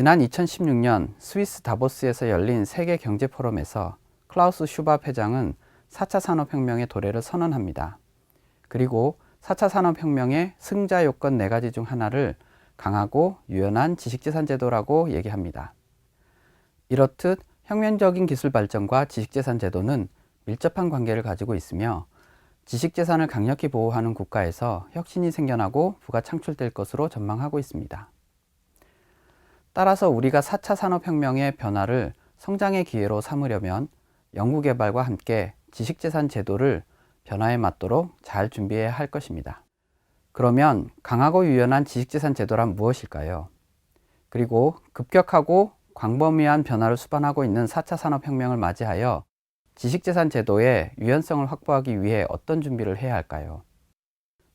지난 2016년 스위스 다보스에서 열린 세계 경제 포럼에서 클라우스 슈밥 회장은 4차 산업혁명의 도래를 선언합니다. 그리고 4차 산업혁명의 승자 요건 네 가지 중 하나를 강하고 유연한 지식재산 제도라고 얘기합니다. 이렇듯 혁명적인 기술 발전과 지식재산 제도는 밀접한 관계를 가지고 있으며 지식재산을 강력히 보호하는 국가에서 혁신이 생겨나고 부가 창출될 것으로 전망하고 있습니다. 따라서 우리가 4차 산업혁명의 변화를 성장의 기회로 삼으려면 연구개발과 함께 지식재산 제도를 변화에 맞도록 잘 준비해야 할 것입니다. 그러면 강하고 유연한 지식재산 제도란 무엇일까요? 그리고 급격하고 광범위한 변화를 수반하고 있는 4차 산업혁명을 맞이하여 지식재산 제도의 유연성을 확보하기 위해 어떤 준비를 해야 할까요?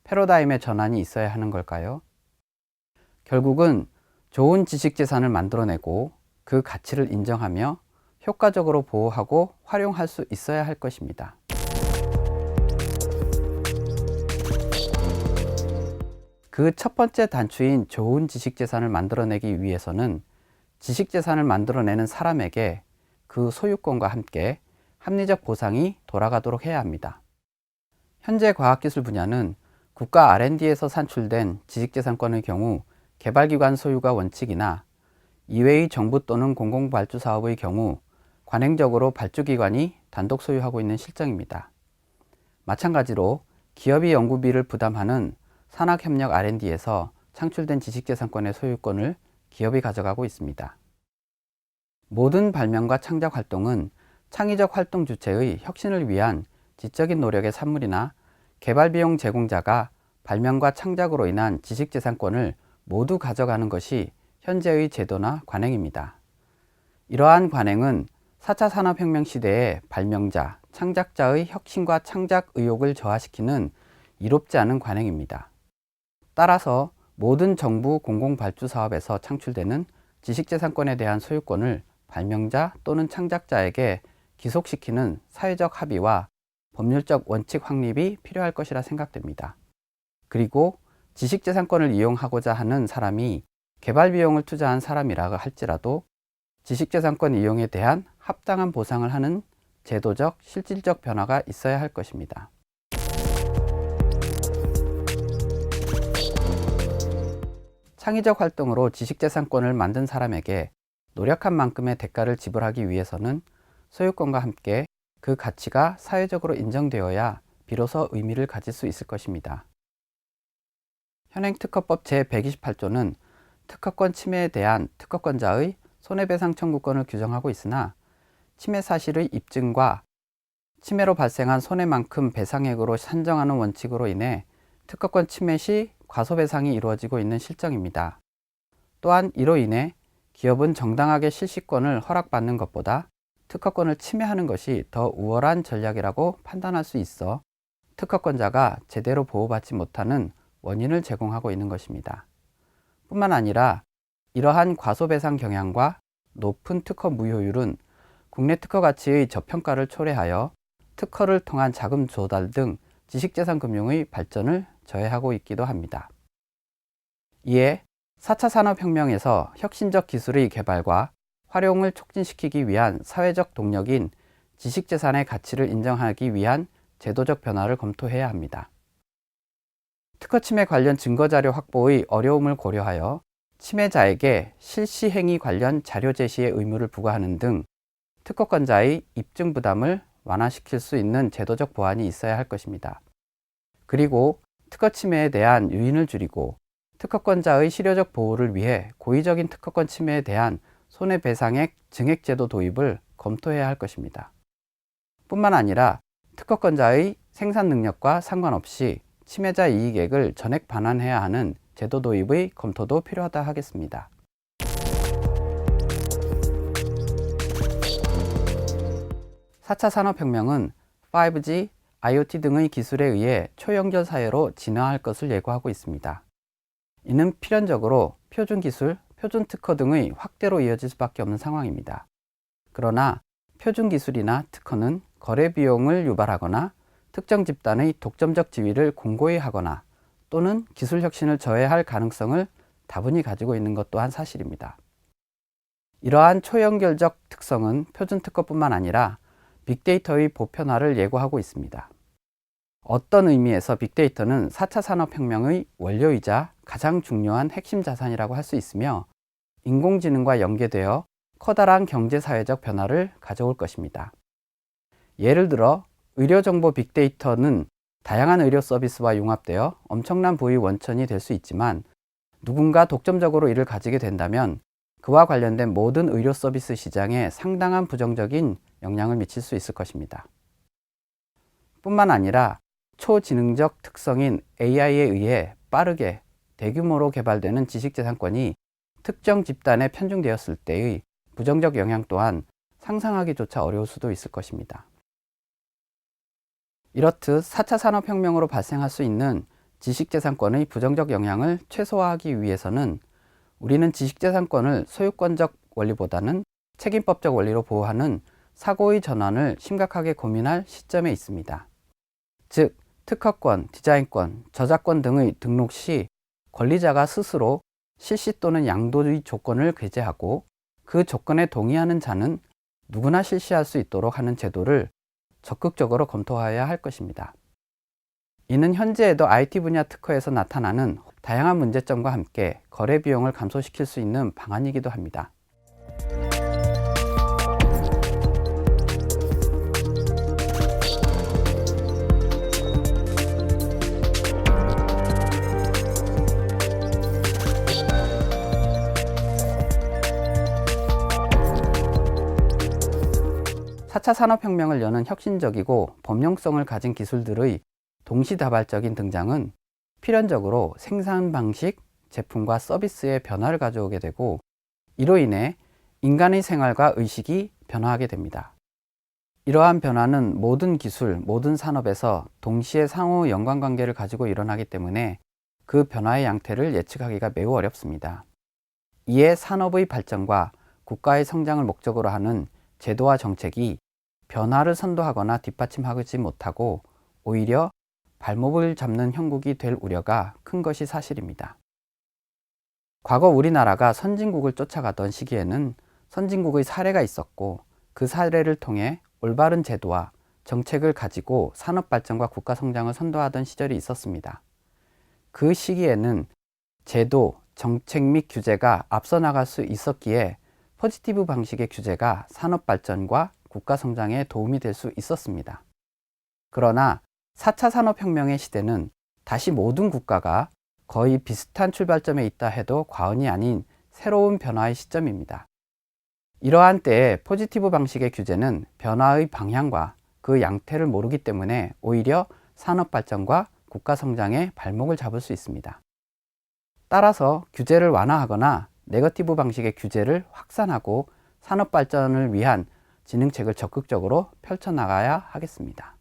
패러다임의 전환이 있어야 하는 걸까요? 결국은 좋은 지식재산을 만들어내고 그 가치를 인정하며 효과적으로 보호하고 활용할 수 있어야 할 것입니다. 그 첫 번째 단추인 좋은 지식재산을 만들어내기 위해서는 지식재산을 만들어내는 사람에게 그 소유권과 함께 합리적 보상이 돌아가도록 해야 합니다. 현재 과학기술 분야는 국가 R&D에서 산출된 지식재산권의 경우 개발기관 소유가 원칙이나 이외의 정부 또는 공공발주 사업의 경우 관행적으로 발주기관이 단독 소유하고 있는 실정입니다. 마찬가지로 기업이 연구비를 부담하는 산학협력 R&D에서 창출된 지식재산권의 소유권을 기업이 가져가고 있습니다. 모든 발명과 창작 활동은 창의적 활동 주체의 혁신을 위한 지적인 노력의 산물이나 개발 비용 제공자가 발명과 창작으로 인한 지식재산권을 모두 가져가는 것이 현재의 제도나 관행입니다. 이러한 관행은 4차 산업혁명 시대의 발명자, 창작자의 혁신과 창작 의욕을 저하시키는 이롭지 않은 관행입니다. 따라서 모든 정부 공공발주 사업에서 창출되는 지식재산권에 대한 소유권을 발명자 또는 창작자에게 기속시키는 사회적 합의와 법률적 원칙 확립이 필요할 것이라 생각됩니다. 그리고 지식재산권을 이용하고자 하는 사람이 개발 비용을 투자한 사람이라 할지라도 지식재산권 이용에 대한 합당한 보상을 하는 제도적, 실질적 변화가 있어야 할 것입니다. 창의적 활동으로 지식재산권을 만든 사람에게 노력한 만큼의 대가를 지불하기 위해서는 소유권과 함께 그 가치가 사회적으로 인정되어야 비로소 의미를 가질 수 있을 것입니다. 현행특허법 제128조는 특허권 침해에 대한 특허권자의 손해배상 청구권을 규정하고 있으나 침해 사실의 입증과 침해로 발생한 손해만큼 배상액으로 산정하는 원칙으로 인해 특허권 침해 시 과소배상이 이루어지고 있는 실정입니다. 또한 이로 인해 기업은 정당하게 실시권을 허락받는 것보다 특허권을 침해하는 것이 더 우월한 전략이라고 판단할 수 있어 특허권자가 제대로 보호받지 못하는 원인을 제공하고 있는 것입니다. 뿐만 아니라 이러한 과소배상 경향과 높은 특허 무효율은 국내 특허 가치의 저평가를 초래하여 특허를 통한 자금 조달 등 지식재산 금융의 발전을 저해하고 있기도 합니다. 이에 4차 산업혁명에서 혁신적 기술의 개발과 활용을 촉진시키기 위한 사회적 동력인 지식재산의 가치를 인정하기 위한 제도적 변화를 검토해야 합니다. 특허 침해 관련 증거 자료 확보의 어려움을 고려하여 침해자에게 실시 행위 관련 자료 제시의 의무를 부과하는 등 특허권자의 입증 부담을 완화시킬 수 있는 제도적 보완이 있어야 할 것입니다. 그리고 특허 침해에 대한 유인을 줄이고 특허권자의 실효적 보호를 위해 고의적인 특허권 침해에 대한 손해배상액 증액제도 도입을 검토해야 할 것입니다. 뿐만 아니라 특허권자의 생산 능력과 상관없이 침해자 이익액을 전액 반환해야 하는 제도 도입의 검토도 필요하다 하겠습니다. (4차) 산업혁명은 5G, IoT 등의 기술에 의해 초연결 사회로 진화할 것을 예고하고 있습니다. 이는 필연적으로 표준 기술, 표준 특허 등의 확대로 이어질 수밖에 없는 상황입니다. 그러나 표준 기술이나 특허는 거래 비용을 유발하거나 특정 집단의 독점적 지위를 공고히 하거나 또는 기술 혁신을 저해할 가능성을 다분히 가지고 있는 것 또한 사실입니다. 이러한 초연결적 특성은 표준 특허뿐만 아니라 빅데이터의 보편화를 예고하고 있습니다. 어떤 의미에서 빅데이터는 4차 산업혁명의 원료이자 가장 중요한 핵심 자산이라고 할 수 있으며 인공지능과 연계되어 커다란 경제사회적 변화를 가져올 것입니다. 예를 들어 의료정보 빅데이터는 다양한 의료 서비스와 융합되어 엄청난 부의 원천이 될 수 있지만 누군가 독점적으로 이를 가지게 된다면 그와 관련된 모든 의료 서비스 시장에 상당한 부정적인 영향을 미칠 수 있을 것입니다. 뿐만 아니라 초지능적 특성인 AI에 의해 빠르게 대규모로 개발되는 지식재산권이 특정 집단에 편중되었을 때의 부정적 영향 또한 상상하기조차 어려울 수도 있을 것입니다. 이렇듯 4차 산업혁명으로 발생할 수 있는 지식재산권의 부정적 영향을 최소화하기 위해서는 우리는 지식재산권을 소유권적 원리보다는 책임법적 원리로 보호하는 사고의 전환을 심각하게 고민할 시점에 있습니다. 즉, 특허권, 디자인권, 저작권 등의 등록 시 권리자가 스스로 실시 또는 양도의 조건을 게재하고 그 조건에 동의하는 자는 누구나 실시할 수 있도록 하는 제도를 적극적으로 검토해야 할 것입니다. 이는 현재에도 IT 분야 특허에서 나타나는 다양한 문제점과 함께 거래 비용을 감소시킬 수 있는 방안이기도 합니다. 4차 산업혁명을 여는 혁신적이고 범용성을 가진 기술들의 동시다발적인 등장은 필연적으로 생산 방식, 제품과 서비스의 변화를 가져오게 되고 이로 인해 인간의 생활과 의식이 변화하게 됩니다. 이러한 변화는 모든 기술, 모든 산업에서 동시에 상호 연관관계를 가지고 일어나기 때문에 그 변화의 양태를 예측하기가 매우 어렵습니다. 이에 산업의 발전과 국가의 성장을 목적으로 하는 제도와 정책이 변화를 선도하거나 뒷받침하지 못하고 오히려 발목을 잡는 형국이 될 우려가 큰 것이 사실입니다. 과거 우리나라가 선진국을 쫓아가던 시기에는 선진국의 사례가 있었고 그 사례를 통해 올바른 제도와 정책을 가지고 산업 발전과 국가 성장을 선도하던 시절이 있었습니다. 그 시기에는 제도, 정책 및 규제가 앞서 나갈 수 있었기에 포지티브 방식의 규제가 산업 발전과 국가 성장에 도움이 될 수 있었습니다. 그러나 4차 산업혁명의 시대는 다시 모든 국가가 거의 비슷한 출발점에 있다 해도 과언이 아닌 새로운 변화의 시점입니다. 이러한 때에 포지티브 방식의 규제는 변화의 방향과 그 양태를 모르기 때문에 오히려 산업 발전과 국가 성장에 발목을 잡을 수 있습니다. 따라서 규제를 완화하거나 네거티브 방식의 규제를 확산하고 산업 발전을 위한 진흥책을 적극적으로 펼쳐나가야 하겠습니다.